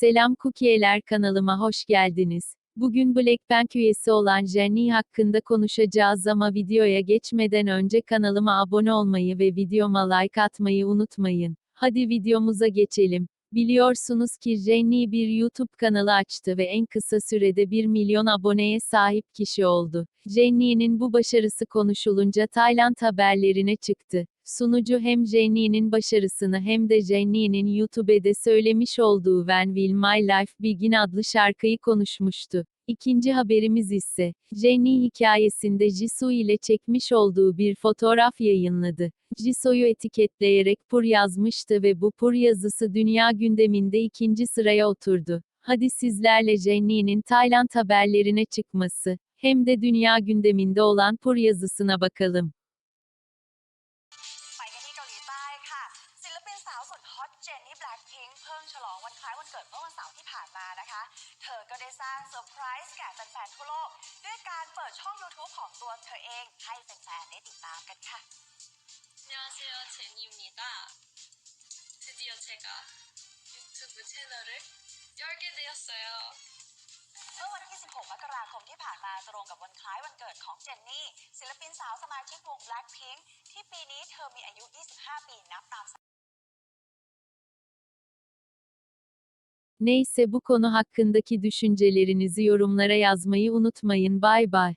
Selam Cookie'ler kanalıma hoş geldiniz. Bugün Blackpink üyesi olan Jennie hakkında konuşacağız ama videoya geçmeden önce kanalıma abone olmayı ve videoma like atmayı unutmayın. Hadi videomuza geçelim. Biliyorsunuz ki Jennie bir YouTube kanalı açtı ve en kısa sürede 1 milyon aboneye sahip kişi oldu. Jennie'nin bu başarısı konuşulunca Tayland haberlerine çıktı. Sunucu hem Jennie'nin başarısını hem de Jennie'nin YouTube'de söylemiş olduğu When Will My Life Begin adlı şarkıyı konuşmuştu. İkinci haberimiz ise, Jennie hikayesinde Jisoo ile çekmiş olduğu bir fotoğraf yayınladı. Jisoo'yu etiketleyerek pur yazmıştı ve bu pur yazısı dünya gündeminde ikinci sıraya oturdu. Hadi sizlerle Jennie'nin Tayland haberlerine çıkması, hem de dünya gündeminde olan pur yazısına bakalım. ใต้ค่ะ ศิลปินสาวสุดฮอตเจนนี่แบล็คพิงค์เพิ่งฉลองวันคล้ายวันเกิดเมื่อวันเสาร์ที่ผ่านมานะคะ เธอก็ได้สร้างเซอร์ไพรส์แก่แฟนๆทั่วโลก ด้วยการเปิดช่อง YouTube ของตัวเธอเองให้แฟนๆได้ติดตามกันค่ะ 안녕하세요, 제니입니다. 드디어 제가 유튜브 채널을 열게 되었어요. เมื่อวันที่ 16 ตรงกับวันคล้ายวันเกิดของเจนนี่ ศิลปินสาวสมาชิกวง Blackpink ที่ปีนี้เธอมีอายุ 25 ปีนับตาม Neyse bu konu hakkındaki düşüncelerinizi yorumlara yazmayı unutmayın. Bay bay.